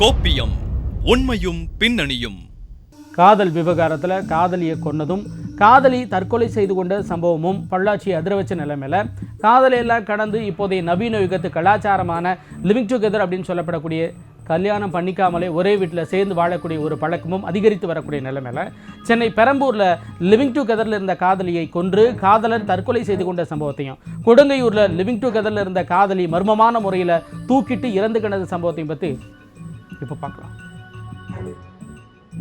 கோப்பியம் உண்மையும் பின்னணியும். காதல் விவகாரத்தில் காதலியை கொன்னதும் காதலி தற்கொலை செய்து கொண்ட சம்பவமும் பொள்ளாச்சியை அதிர வச்ச நிலைமையில காதலையெல்லாம் கடந்து இப்போதைய நவீன யுகத்து கலாச்சாரமான லிவிங் டுகெதர் அப்படின்னு சொல்லப்படக்கூடிய கல்யாணம் பண்ணிக்காமலே ஒரே வீட்டில் சேர்ந்து வாழக்கூடிய ஒரு பழக்கமும் அதிகரித்து வரக்கூடிய நிலைமையில். சென்னை பெரம்பூரில் லிவிங் டுகெதரில் இருந்த காதலியை கொன்று காதலர் தற்கொலை செய்து கொண்ட சம்பவத்தையும் கொடுங்கையூரில் லிவிங் டுகெதரில் இருந்த காதலி மர்மமான முறையில் தூக்கிட்டு இறந்து கிடந்த சம்பவத்தையும் பற்றி இப்போ பார்க்கலாம்?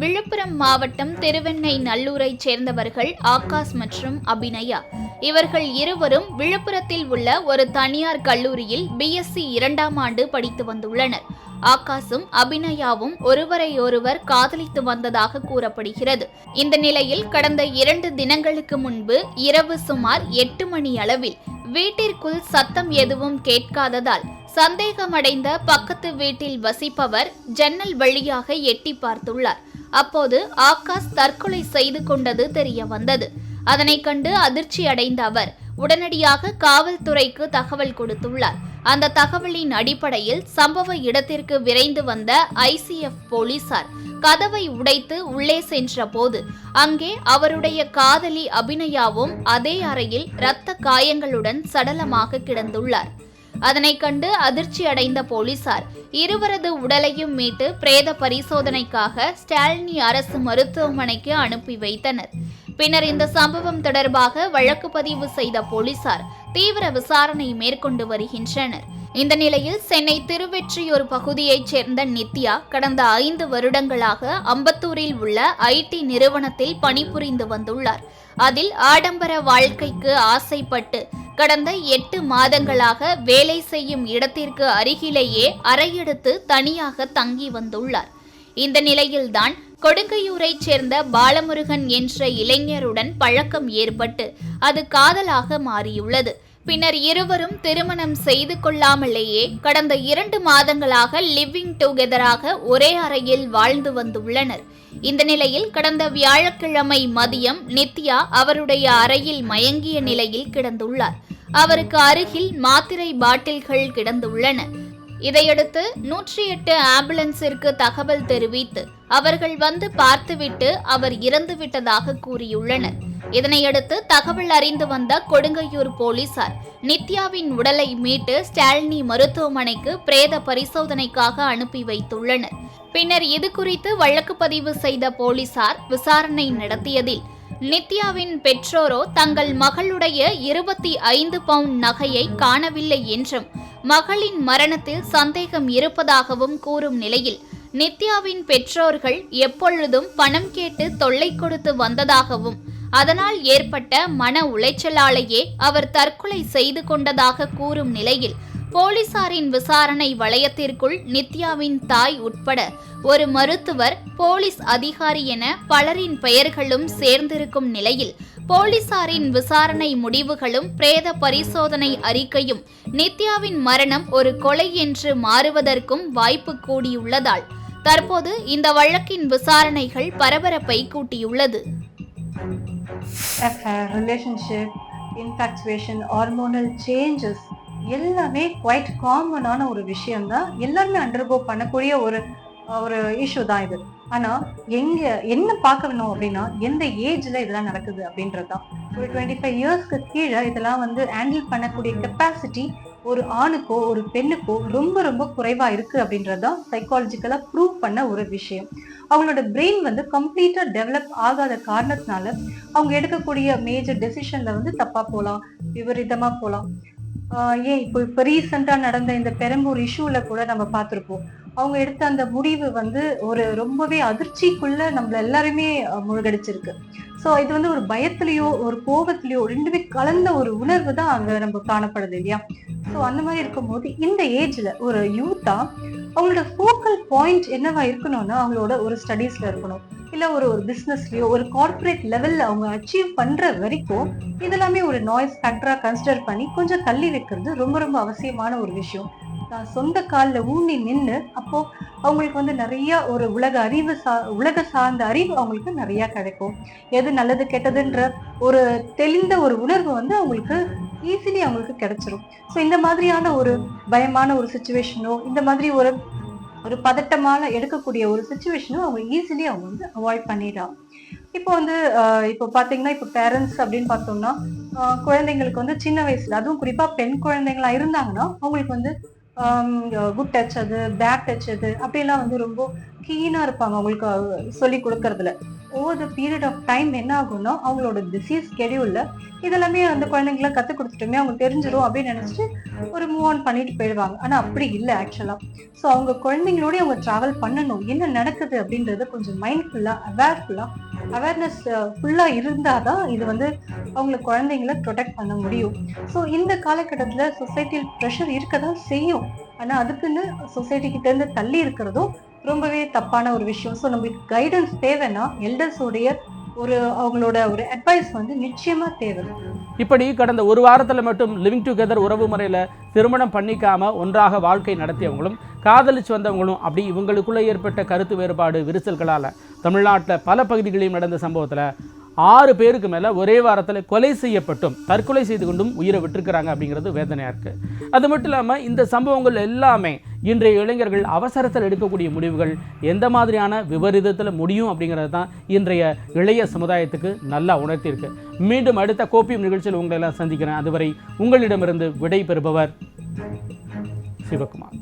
விழுப்புரம் மாவட்டம் திருவெண்ணை நல்லூரைச் சேர்ந்தவர்கள் ஆகாஷ் மற்றும் அபிநயா. இவர்கள் இருவரும் விழுப்புரத்தில் உள்ள ஒரு தனியார் கல்லூரியில் பிஎஸ்சி இரண்டாம் ஆண்டு படித்து வந்துள்ளனர். ஆகாஷும் அபிநயாவும் ஒருவரையொருவர் காதலித்து வந்ததாக கூறப்படுகிறது. இந்த நிலையில் கடந்த இரண்டு தினங்களுக்கு முன்பு இரவு சுமார் எட்டு மணி அளவில் வீட்டிற்குள் சத்தம் எதுவும் கேட்காததால் சந்தேகமடைந்த பக்கத்து வீட்டில் வசிப்பவர் ஜன்னல் வழியாக எட்டி பார்த்துள்ளார். அப்போது ஆகாஷ் தற்கொலை செய்து கொண்டது தெரிய வந்தது. அதனை கண்டு அதிர்ச்சி அடைந்த அவர் உடனடியாக காவல்துறைக்கு தகவல் கொடுத்துள்ளார். அந்த தகவலின் அடிப்படையில் சம்பவ இடத்திற்கு விரைந்து வந்த ஐசிஎஃப் போலீசார் கதவை உடைத்து உள்ளே சென்றபோது அங்கே அவருடைய காதலி அபிநயாவும் அதே அறையில் இரத்த காயங்களுடன் சடலமாக கிடந்துள்ளார். அதனை கண்டு அதிர்ச்சி அடைந்த போலீசார் இருவரது உடலையும் மீட்டு பிரேத பரிசோதனைக்காக ஸ்டாலினி அரசு மருத்துவமனைக்கு அனுப்பி வைத்தனர். பின்னர் இந்த சம்பவம் தொடர்பாக வழக்கு பதிவு செய்த போலீசார் தீவிர விசாரணை மேற்கொண்டு வருகின்றனர். இந்த நிலையில் சென்னை திருவெற்றியூர் பகுதியைச் சேர்ந்த நித்யா கடந்த ஐந்து வருடங்களாக அம்பத்தூரில் உள்ள ஐடி நிறுவனத்தில் பணிபுரிந்து வந்துள்ளார். அதில் ஆடம்பர வாழ்க்கைக்கு ஆசைப்பட்டு கடந்த எட்டு மாதங்களாக வேலை செய்யும் இடத்திற்கு அருகிலேயே அறையெடுத்து தனியாக தங்கி வந்துள்ளார். இந்த நிலையில்தான் கொடுங்கையூரைச் சேர்ந்த பாலமுருகன் என்ற இளைஞருடன் பழக்கம் ஏற்பட்டு அது காதலாக மாறியுள்ளது. பின்னர் இருவரும் திருமணம் செய்து கொள்ளாமலேயே கடந்த இரண்டு மாதங்களாக லிவிங் டுகெதராக ஒரே அறையில் வாழ்ந்து வந்துள்ளனர். இந்த நிலையில் கடந்த வியாழக்கிழமை மதியம் நித்யா அவருடைய அறையில் மயங்கிய நிலையில் கிடந்துள்ளார். அவருக்கு அருகில் மாத்திரை பாட்டில்கள் கிடந்துள்ளன. இதையடுத்து நூற்றி எட்டு ஆம்புலன்ஸிற்கு தகவல் தெரிவித்து அவர்கள் வந்து பார்த்துவிட்டு அவர் இறந்துவிட்டதாக கூறியுள்ளனர். இதனையடுத்து தகவல் அறிந்து வந்த கொடுங்கையூர் போலீசார் நித்யாவின் உடலை மீட்டு ஸ்டாலினி மருத்துவமனைக்கு பிரேத பரிசோதனைக்காக அனுப்பி வைத்துள்ளனர். பின்னர் இது குறித்து வழக்கு பதிவு செய்த போலீசார் விசாரணை நடத்தியதில் நித்யாவின் பெற்றோரோ தங்கள் மகளுடைய இருபத்தி ஐந்து பவுண்ட் நகையை காணவில்லை என்றும் மகளின் மரணத்தில் சந்தேகம் இருப்பதாகவும் கூறும் நிலையில் நித்யாவின் பெற்றோர்கள் எப்பொழுதும் பணம் கேட்டு தொல்லை கொடுத்து வந்ததாகவும் அதனால் ஏற்பட்ட மன உளைச்சலாலேயே அவர் தற்கொலை செய்து கொண்டதாக கூறும் நிலையில் போலீசாரின் விசாரணை வளையத்திற்குள் நித்யாவின் தாய் உட்பட ஒரு மருத்துவர் போலீஸ் அதிகாரி என பலரின் பெயர்களும் சேர்ந்திருக்கும் நிலையில் போலீசாரின் விசாரணை முடிவுகளும் பிரேத பரிசோதனை அறிக்கையும் நித்யாவின் மரணம் ஒரு கொலை என்று மாறுவதற்கும் வாய்ப்பு கூடியுள்ளதால் தற்போது இந்த வழக்கின் விசாரணைகள் பரபரப்பை கூட்டியுள்ளது. ரிலேஷன்ஷிப் infatuation, hormonal changes எல்லாமே குவைட் காமனான ஒரு விஷயம் தான் எல்லாருமே அண்டர்கோ பண்ணக்கூடிய ஒரு ஒரு இஷ்யூ தான் இது. ஆனா எங்க என்ன பார்க்க வேணும் அப்படின்னா எந்த ஏஜ்ல இதெல்லாம் நடக்குது அப்படின்றது தான் ஒரு டுவெண்ட்டி ஃபைவ் இயர்ஸ்க்கு கீழே இதெல்லாம் வந்து ஹேண்டில் பண்ணக்கூடிய கெப்பாசிட்டி ஒரு ஆணுக்கோ ஒரு பெண்ணுக்கோ ரொம்ப ரொம்ப குறைவா இருக்கு அப்படின்றது தான் சைக்காலஜிக்கலா ப்ரூவ் பண்ண ஒரு விஷயம். அவங்களோட பிரெயின் வந்து கம்ப்ளீட்டா டெவலப் ஆகாத காரணத்தினால அவங்க எடுக்கக்கூடிய மேஜர் டெசிஷன்ல வந்து தப்பா போகலாம் விபரீதமா போகலாம் ஏன் இப்போ இப்போ ரீசெண்டாக நடந்த இந்த பெரம்பூர் இஷ்யூல கூட நம்ம பார்த்திருப்போம். அவங்க எடுத்த அந்த முடிவு வந்து ஒரு ரொம்பவே அதிர்ச்சிக்குள்ள நம்மள எல்லாருமே முழுகடிச்சிருக்கு. ஸோ சோ இது வந்து ஒரு பயத்துலயோ ஒரு கோபத்திலையோ ரெண்டுமே கலந்த ஒரு உணர்வு தான் அங்க நம்ம காணப்படுது இல்லையா? சோ அந்த மாதிரி இருக்கும்போது இந்த ஏஜ்ல ஒரு யூத்தா அவங்களோட ஃபோக்கல் பாயிண்ட் என்னவா இருக்கணும்னா அவங்களோட ஒரு ஸ்டடீஸ்ல இருக்கணும். இல்லை ஒரு ஒரு பிசினஸ்லயோ ஒரு கார்பரேட் லெவலில் அவங்க அச்சீவ் பண்ற வரைக்கும் இதெல்லாமே ஒரு நாய்ஸ் ஃபேக்டராக கன்சிடர் பண்ணி கொஞ்சம் தள்ளி வைக்கிறது ரொம்ப ரொம்ப அவசியமான ஒரு விஷயம். தான் சொந்த கால்ல ஊனி நின்னு அப்போ அவங்களுக்கு வந்து நிறைய ஒரு உலக அறிவு சா உலக சார்ந்த அறிவு அவங்களுக்கு நிறைய கிடைக்கும். எது நல்லது கெட்டதுன்ற ஒரு தெளிந்த ஒரு உணர்வு வந்து அவங்களுக்கு ஈஸிலி அவங்களுக்கு கிடைச்சிரும். ஸோ இந்த மாதிரியான ஒரு பயமான ஒரு சுச்சுவேஷனோ இந்த மாதிரி ஒரு ஒரு பதட்டமான எடுக்கக்கூடிய ஒரு சுச்சுவேஷனும் அவங்க ஈஸிலி அவங்க வந்து அவாய்ட் பண்ணிடுறாங்க. இப்போ வந்து ஆஹ் இப்போ பாத்தீங்கன்னா இப்போ பேரண்ட்ஸ் அப்படின்னு பார்த்தோம்னா குழந்தைங்களுக்கு வந்து சின்ன வயசுல அதுவும் குறிப்பா பெண் குழந்தைங்களா இருந்தாங்கன்னா அவங்களுக்கு வந்து குட் டச் அது பேட் டச் அது அப்படிலாம் வந்து ரொம்ப கீனா இருப்பாங்க. அவங்களுக்கு சொல்லி கொடுக்கறதுல. Over the period of time என்ன ஆகும்னா அவங்களோட பிஸி ஸ்கெடியூல்ல இதெல்லாமே அந்த குழந்தைங்களாம் கற்றுக் கொடுத்துட்டோமே அவங்க தெரிஞ்சிடும் அப்படின்னு நினச்சிட்டு ஒரு மூவ் ஆன் பண்ணிட்டு போயிடுவாங்க. ஆனால் அப்படி இல்லை ஆக்சுவலாக ஸோ அவங்க குழந்தைங்களோட அவங்க ட்ராவல் பண்ணணும். என்ன நடக்குது அப்படின்றத கொஞ்சம் மைண்ட்ஃபுல்லாக அவேர்ஃபுல்லாக அவேர்னஸ் ஃபுல்லாக இருந்தால் தான் இது வந்து அவங்கள குழந்தைங்கள ப்ரொடெக்ட் பண்ண முடியும். ஸோ இந்த காலகட்டத்தில் சொசைட்டியில் ப்ரெஷர் இருக்க தான் செய்யும். ஆனால் அதுக்குன்னு சொசைட்டி தள்ளி இருக்கிறதும் ரொம்பவே தப்பான ஒரு விஷயம். ஸோ நம்மளுக்கு கைடன்ஸ் தேவைன்னா எல்டர்ஸோடைய ஒரு அவங்களோட ஒரு அட்வைஸ் வந்து நிச்சயமா தேவை. இப்படி கடந்த ஒரு வாரத்தில் மட்டும் லிவிங் டுகெதர் உறவு முறையில் திருமணம் பண்ணிக்காம ஒன்றாக வாழ்க்கை நடத்தியவங்களும் காதலிச்சு வந்தவங்களும் அப்படி இவங்களுக்குள்ள ஏற்பட்ட கருத்து வேறுபாடு விரிசல்களால் தமிழ்நாட்டில் பல பகுதிகளிலும் நடந்த சம்பவத்தில் ஆறு பேருக்கு மேலே ஒரே வாரத்தில் கொலை செய்யப்பட்டும் தற்கொலை செய்து கொண்டும் உயிரை விட்டுருக்கிறாங்க அப்படிங்கிறது வேதனையாக இருக்குது அது மட்டும் இல்லாமல் இந்த சம்பவங்கள் எல்லாமே இன்றைய இளைஞர்கள் அவசரத்தில் எடுக்கக்கூடிய முடிவுகள் எந்த மாதிரியான விபரீதத்தில் முடியும் அப்படிங்கிறது தான் இன்றைய இளைய சமுதாயத்துக்கு நல்லா உணர்த்தியிருக்கு. மீண்டும் அடுத்த கோப்பியம் நிகழ்ச்சியில் உங்களை எல்லாம் சந்திக்கிறேன். அதுவரை உங்களிடமிருந்து விடை பெறுபவர் சிவகுமார்.